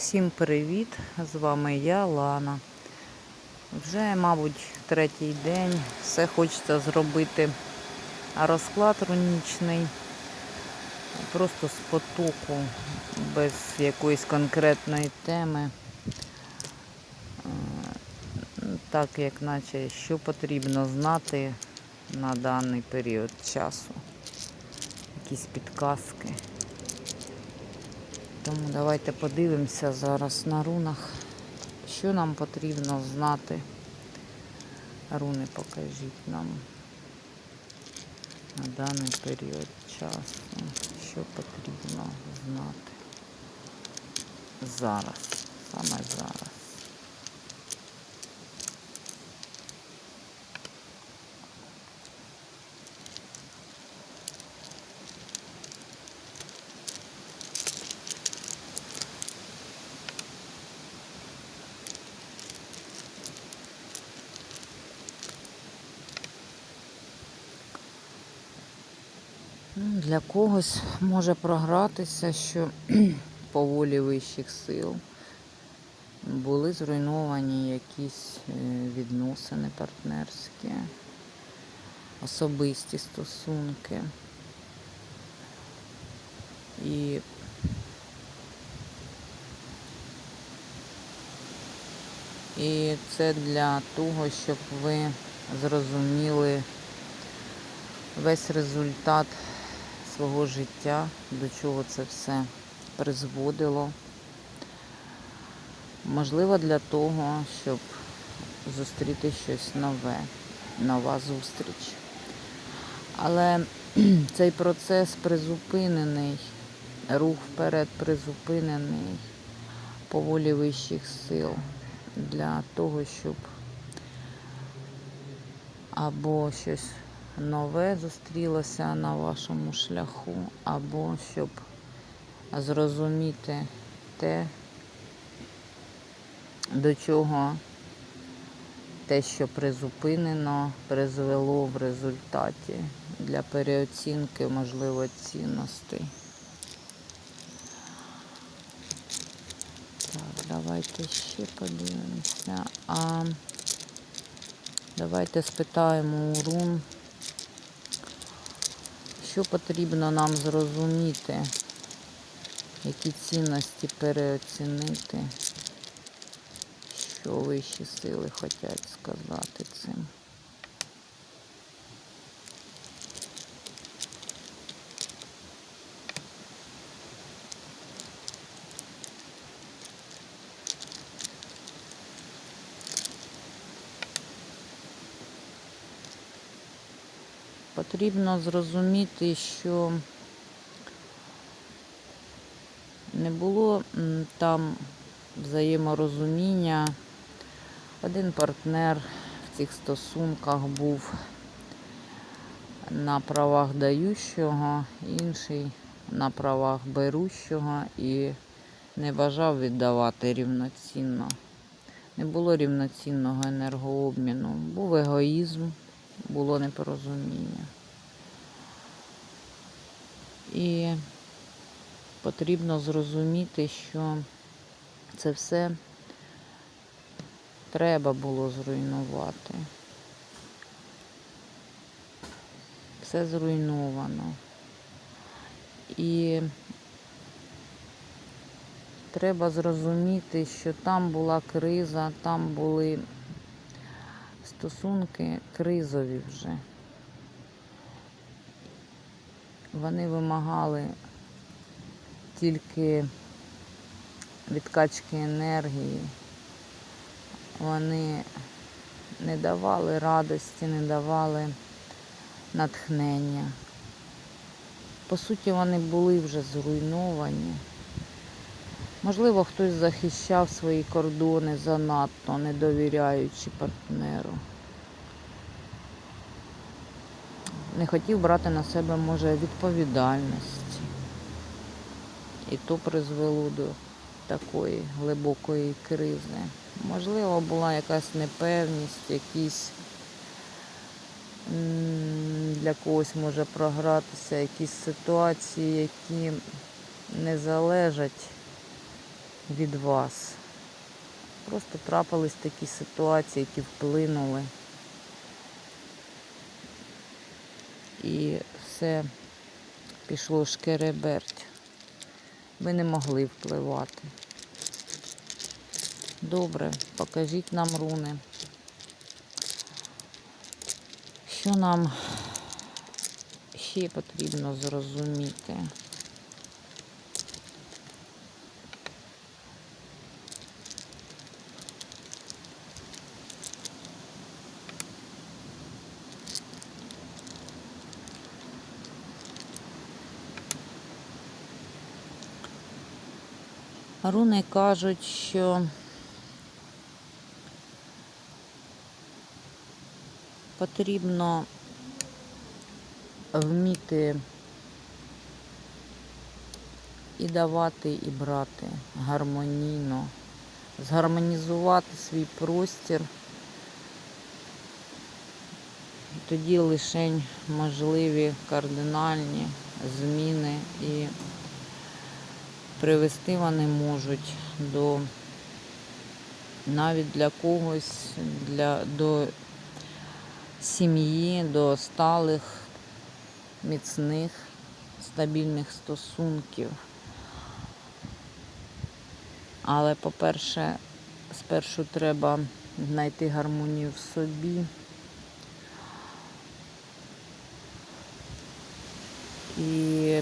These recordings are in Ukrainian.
Всім привіт! З вами я, Лана. Вже, мабуть, третій день. Все хочеться зробити розклад рунічний. Просто з потоку, без якоїсь конкретної теми. Так, як наче, що потрібно знати на даний період часу. Якісь підказки. Тому давайте подивимося зараз на рунах, що нам потрібно знати. Руни покажіть нам на даний період часу, що потрібно знати зараз, саме зараз. Для когось може програтися, що по волі вищих сил були зруйновані якісь е, відносини партнерські, особисті стосунки. І І це для того, щоб ви зрозуміли весь результат свого життя, до чого це все призводило. Можливо, для того, щоб зустріти щось нове, нова зустріч. Але цей процес призупинений, рух вперед призупинений по волі вищих сил для того, щоб або щось нове зустрілося на вашому шляху, або щоб зрозуміти те, до чого те, що призупинено, призвело в результаті для переоцінки, можливо, цінностей. Так, давайте ще подивимося. А давайте спитаємо у рун, що потрібно нам зрозуміти, які цінності переоцінити, що вищі сили хочуть сказати цим. Потрібно зрозуміти, що не було там взаєморозуміння. Один партнер в цих стосунках був на правах даючого, інший на правах берущого і не бажав віддавати рівноцінно. Не було рівноцінного енергообміну, був егоїзм, було непорозуміння. І потрібно зрозуміти, що це все треба було зруйнувати. Все зруйновано. І треба зрозуміти, що там була криза, там були стосунки кризові вже. Вони вимагали тільки відкачки енергії. Вони не давали радості, не давали натхнення. По суті, вони були вже зруйновані. Можливо, хтось захищав свої кордони занадто, не довіряючи партнеру. Не хотів брати на себе, може, відповідальності. І то призвело до такої глибокої кризи. Можливо, була якась непевність, якісь для когось може програтися якісь ситуації, які не залежать від вас. Просто трапились такі ситуації, які вплинули. І все пішло шкереберть. Ви не могли впливати. Добре, покажіть нам руни. Що нам ще потрібно зрозуміти? Руни кажуть, що потрібно вміти і давати, і брати гармонійно, згармонізувати свій простір. Тоді лише можливі кардинальні зміни і привести вони можуть до навіть для когось, для, до сім'ї, до сталих, міцних, стабільних стосунків. Але, по-перше, спершу треба знайти гармонію в собі. І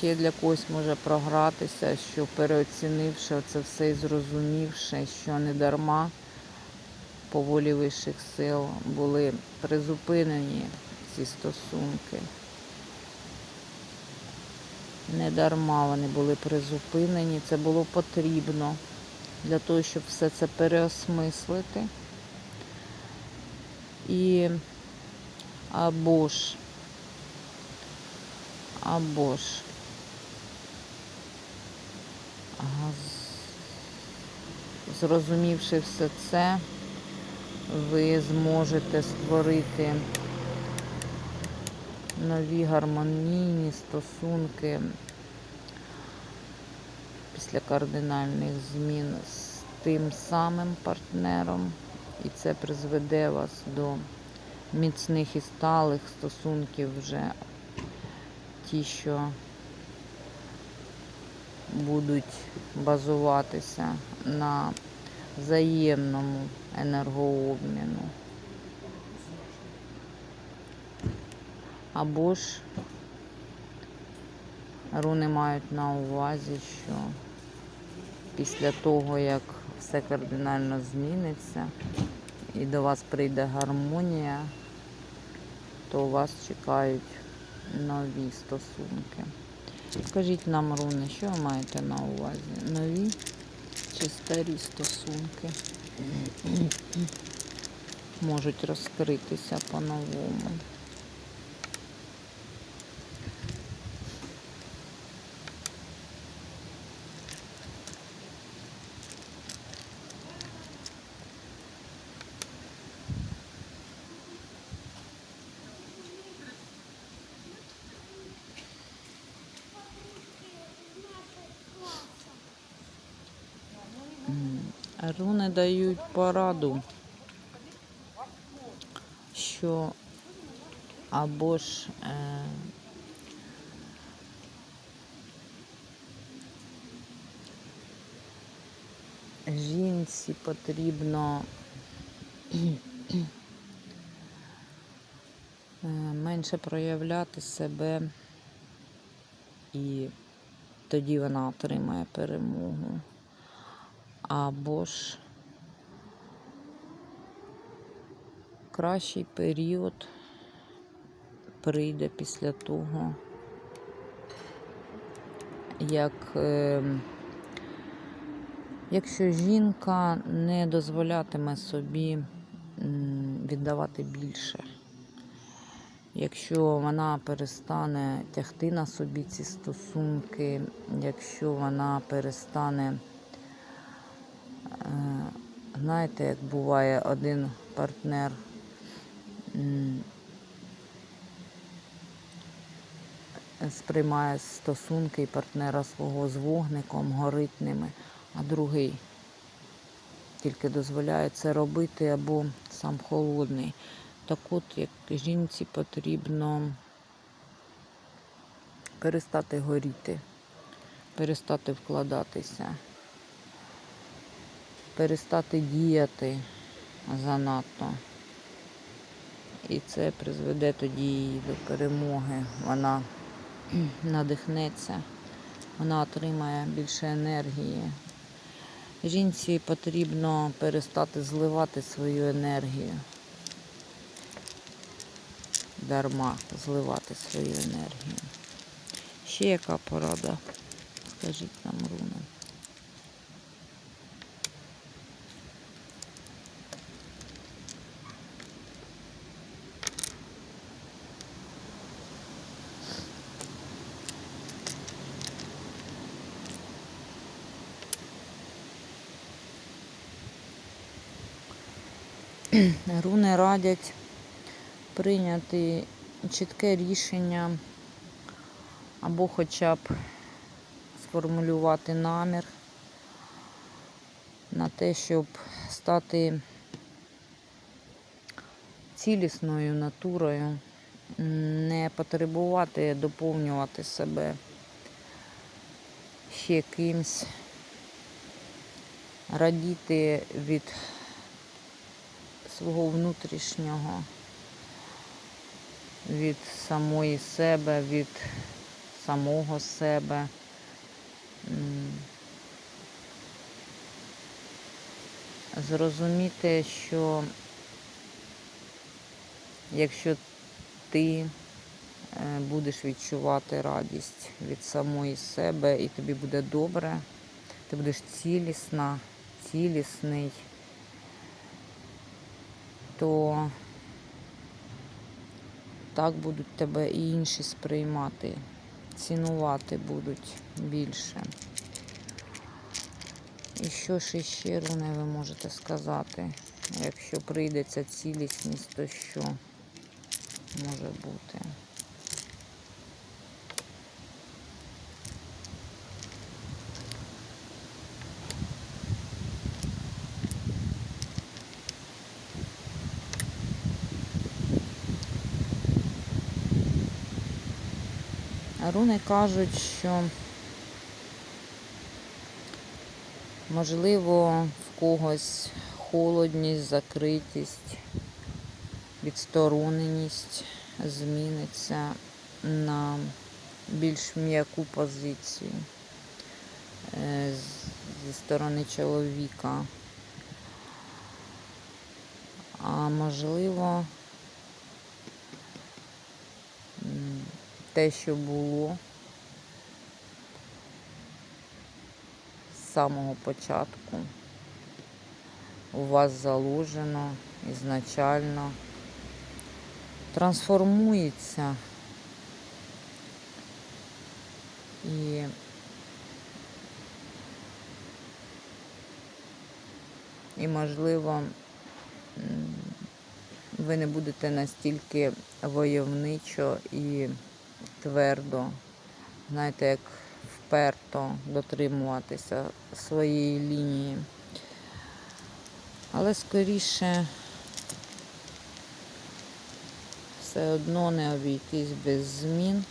ще для когось може програтися, що переоцінивши це все і зрозумівши, що не дарма по волі вищих сил були призупинені ці стосунки. Не дарма вони були призупинені, це було потрібно для того, щоб все це переосмислити. І або ж або ж зрозумівши все це, ви зможете створити нові гармонійні стосунки після кардинальних змін з тим самим партнером, і це призведе вас до міцних і сталих стосунків вже ті, що будуть базуватися на взаємному енергообміну. Або ж руни мають на увазі, що після того, як все кардинально зміниться і до вас прийде гармонія, то вас чекають нові стосунки. Скажіть нам, руни, що ви маєте на увазі? Нові чи старі стосунки можуть розкритися по-новому? Руни дають пораду, що або ж е, жінці потрібно е, менше проявляти себе, і тоді вона отримає перемогу. Або ж кращий період прийде після того, як е, якщо жінка не дозволятиме собі віддавати більше, якщо вона перестане тягти на собі ці стосунки, якщо вона перестане Е, Знаєте, як буває один партнер сприймає стосунки і партнера свого з вогником, горить ними, а другий тільки дозволяє це робити або сам холодний. Так от, як жінці потрібно перестати горіти, перестати вкладатися, перестати діяти занадто. І це призведе тоді її до перемоги. Вона надихнеться, вона отримає більше енергії. Жінці потрібно перестати зливати свою енергію. Дарма зливати свою енергію. Ще яка порада? Скажіть нам, Руна. Руни радять прийняти чітке рішення або хоча б сформулювати намір на те, щоб стати цілісною натурою, не потребувати доповнювати себе ще кимсь, радіти від свого внутрішнього, від самої себе, від самого себе. Зрозуміти, що якщо ти е, будеш відчувати радість від самої себе і тобі буде добре, ти будеш цілісна, цілісний, то так будуть тебе і інші сприймати, цінувати будуть більше. І що ж іще, Руне, ви можете сказати? Якщо прийдеться цілісність, то що може бути? Руни кажуть, що можливо в когось холодність, закритість, відстороненість зміниться на більш м'яку позицію е, зі сторони чоловіка. А можливо, те, що було з самого початку, у вас заложено ізначально, трансформується. І і можливо ви не будете настільки войовничо і твердо, знаєте, як вперто дотримуватися своєї лінії. Але скоріше все одно не обійтись без змін.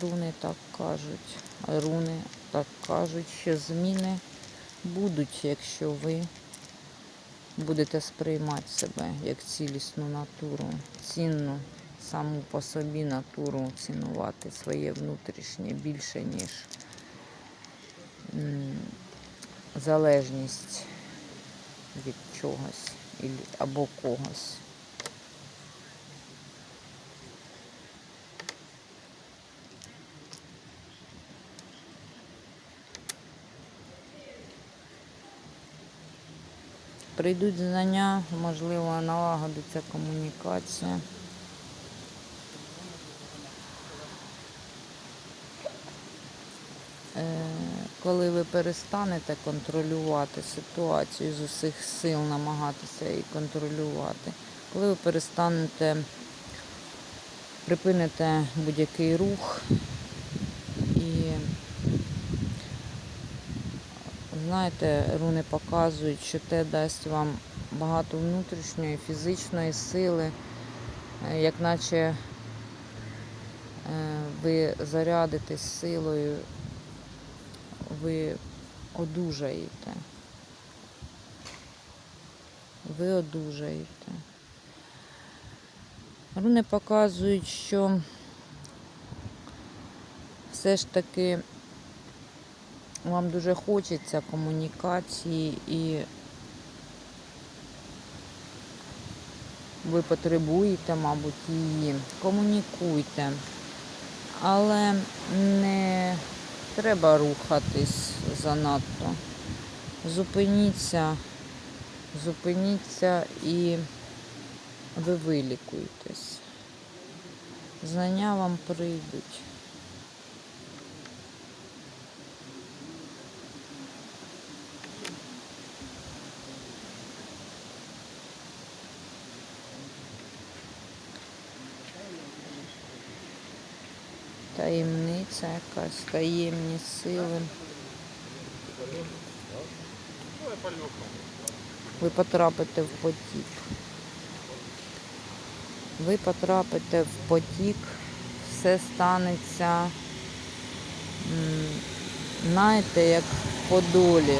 Руни так кажуть. Руни так кажуть, що зміни будуть, якщо ви будете сприймати себе як цілісну натуру, цінну саму по собі натуру цінувати своє внутрішнє більше, ніж залежність від чогось або когось. Прийдуть знання, можливо, налагодиться комунікація. Коли ви перестанете контролювати ситуацію з усіх сил, намагатися її контролювати, коли ви перестанете, припините будь-який рух і знаєте, руни показують, що те дасть вам багато внутрішньої, фізичної сили, е, як наче е, ви зарядитесь силою, ви одужаєте. Ви одужаєте. Руни показують, що все ж таки вам дуже хочеться комунікації і ви потребуєте, мабуть, її. Комунікуйте. Але не треба рухатись занадто. Зупиніться, зупиніться і ви вилікуєтесь. Знання вам прийдуть. Таємниця якась, таємні сили. Ви потрапите в потік. Ви потрапите в потік, все станеться, знаєте, як по долі.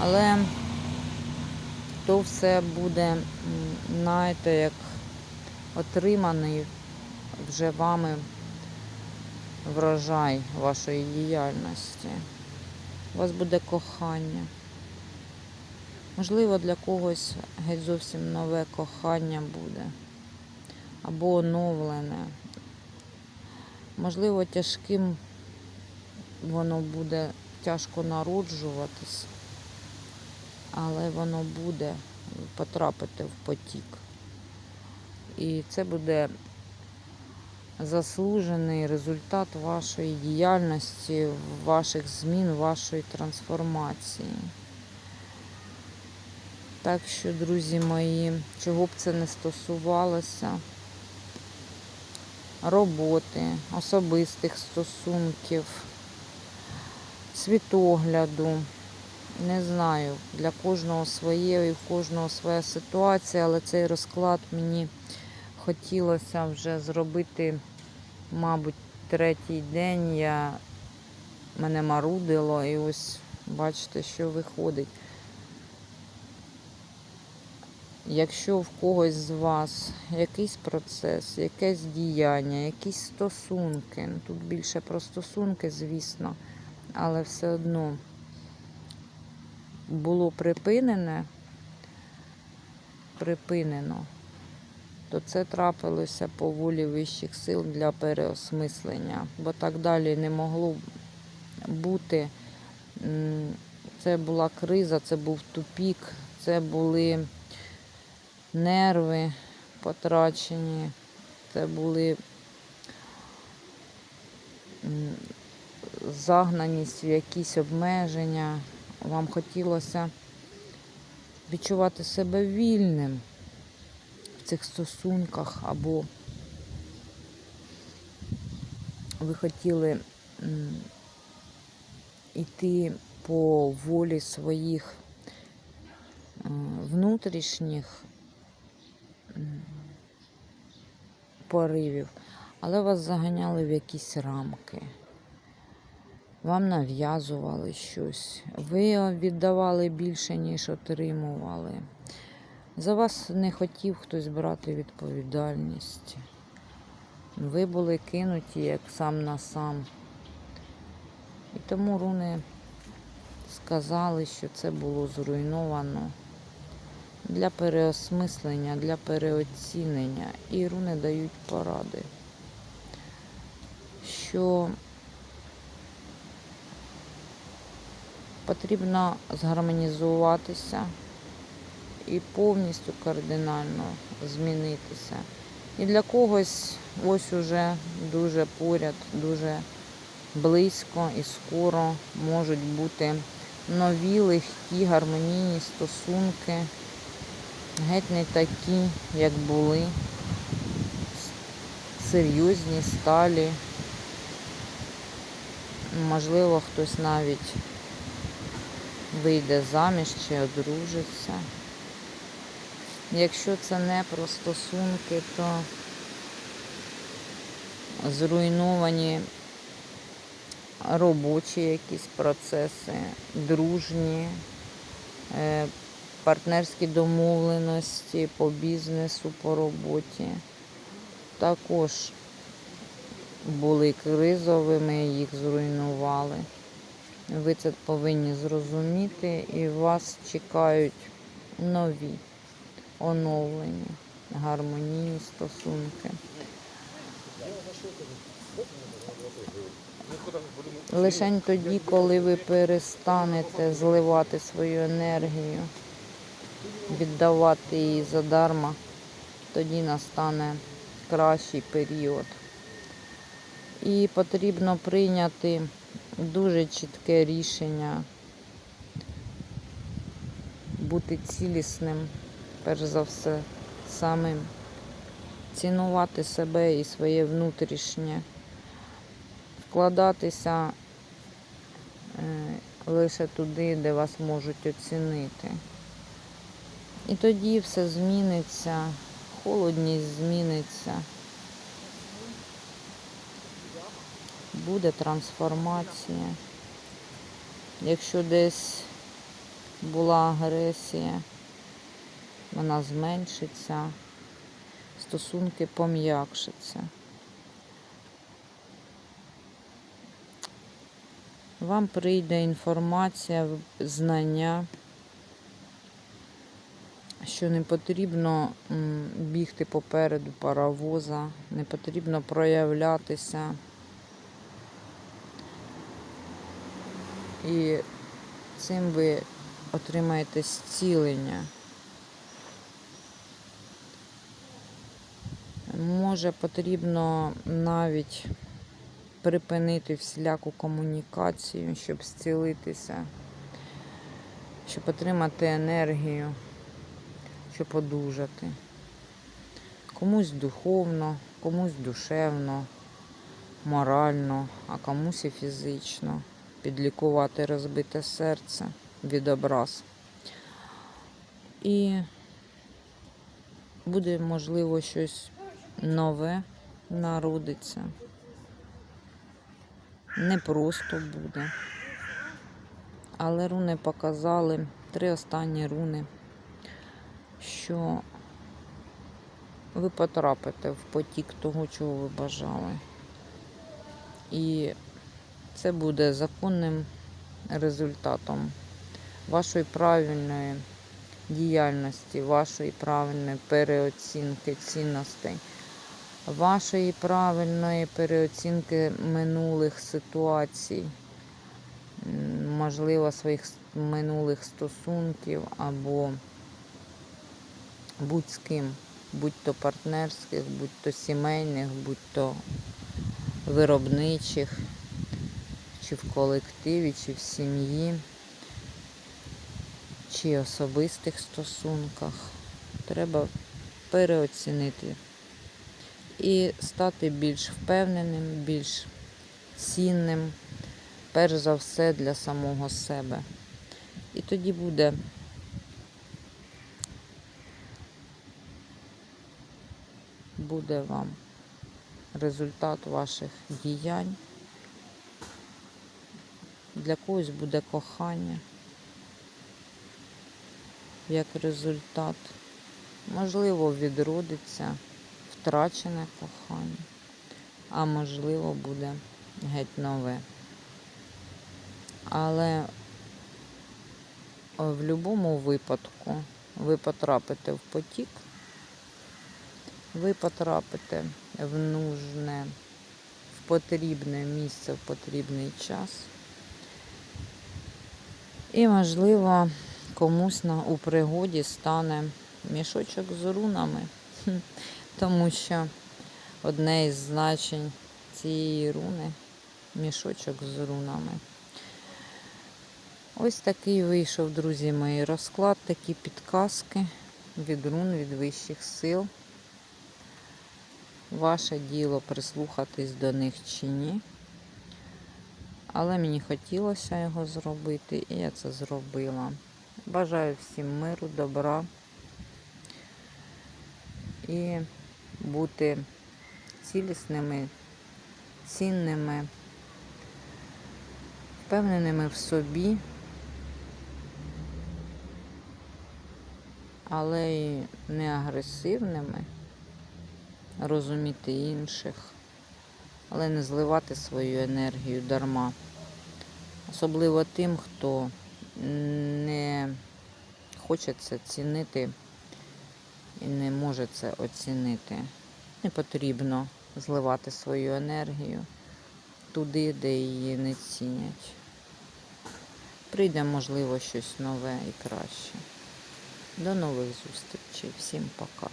Але то все буде, знаєте, як отриманий вже вами врожай вашої діяльності. У вас буде кохання. Можливо, для когось геть зовсім нове кохання буде. Або оновлене. Можливо, тяжким воно буде тяжко народжуватись, але воно буде потрапити в потік. І це буде заслужений результат вашої діяльності, ваших змін, вашої трансформації. Так що, друзі мої, чого б це не стосувалося, роботи, особистих стосунків, світогляду, не знаю, для кожного своє і в кожного своя ситуація, але цей розклад мені хотілося вже зробити, мабуть, третій день я мене марудило і ось бачите, що виходить. Якщо в когось з вас якийсь процес, якесь діяння, якісь стосунки, ну, тут більше про стосунки, звісно, але все одно було припинене, припинено, то це трапилося по волі вищих сил для переосмислення, бо так далі не могло бути. Це була криза, це був тупік, це були нерви потрачені, це були загнаність в якісь обмеження. Вам хотілося відчувати себе вільним цих стосунках, або ви хотіли йти по волі своїх внутрішніх поривів, але вас заганяли в якісь рамки. Вам нав'язували щось, ви віддавали більше, ніж отримували. За вас не хотів хтось брати відповідальність. Ви були кинуті як сам на сам. І тому руни сказали, що це було зруйновано для переосмислення, для переоцінення. І руни дають поради, що потрібно згармонізуватися і повністю кардинально змінитися. І для когось ось уже дуже поряд, дуже близько і скоро можуть бути нові, легкі, гармонійні стосунки, геть не такі, як були, серйозні, сталі. Можливо, хтось навіть вийде заміж чи одружиться. Якщо це не про стосунки, то зруйновані робочі якісь процеси, дружні, е, партнерські домовленості по бізнесу, по роботі. Також були кризовими, їх зруйнували. Ви це повинні зрозуміти і вас чекають нові, оновлені, гармонійні стосунки. Лише тоді, коли ви перестанете зливати свою енергію, віддавати її задарма, тоді настане кращий період. І потрібно прийняти дуже чітке рішення бути цілісним, перш за все, самим, цінувати себе і своє внутрішнє, вкладатися е, лише туди, де вас можуть оцінити. І тоді все зміниться, холодність зміниться. буде трансформація. Якщо десь була агресія, вона зменшиться, стосунки пом'якшаться. Вам прийде інформація, знання, що не потрібно бігти попереду паровоза, не потрібно проявлятися. І цим ви отримаєте зцілення. Може потрібно навіть припинити всіляку комунікацію, щоб зцілитися, щоб отримати енергію, щоб одужати. Комусь духовно, комусь душевно, морально, а комусь і фізично підлікувати розбите серце від образ. І буде, можливо, щось нове народиться. Не просто буде. Але руни показали, три останні руни, що ви потрапите в потік того, чого ви бажали. І це буде законним результатом вашої правильної діяльності, вашої правильної переоцінки цінностей, вашої правильної переоцінки минулих ситуацій, можливо, своїх минулих стосунків або будь з ким, будь то партнерських, будь то сімейних, будь то виробничих чи в колективі, чи в сім'ї, чи особистих стосунках. Треба переоцінити і стати більш впевненим, більш цінним, перш за все для самого себе. І тоді буде буде вам результат ваших діянь. Для когось буде кохання як результат. Можливо, відродиться втрачене кохання, а можливо, буде геть нове. Але в будь-якому випадку ви потрапите в потік, ви потрапите в нужне, в потрібне місце, в потрібний час. І, можливо, комусь на, у пригоді стане мішочок з рунами. Тому що одне із значень цієї руни мішочок з рунами. Ось такий вийшов, друзі мої, розклад, такі підказки від рун, від вищих сил. Ваше діло прислухатись до них чи ні. Але мені хотілося його зробити, і я це зробила. Бажаю всім миру, добра і бути цілісними, цінними, впевненими в собі, але й не агресивними, розуміти інших, але не зливати свою енергію дарма. Особливо тим, хто не хоче це цінити і не може це оцінити. Не потрібно зливати свою енергію туди, де її не цінять. Прийде, можливо, щось нове і краще. До нових зустрічей. Всім пока.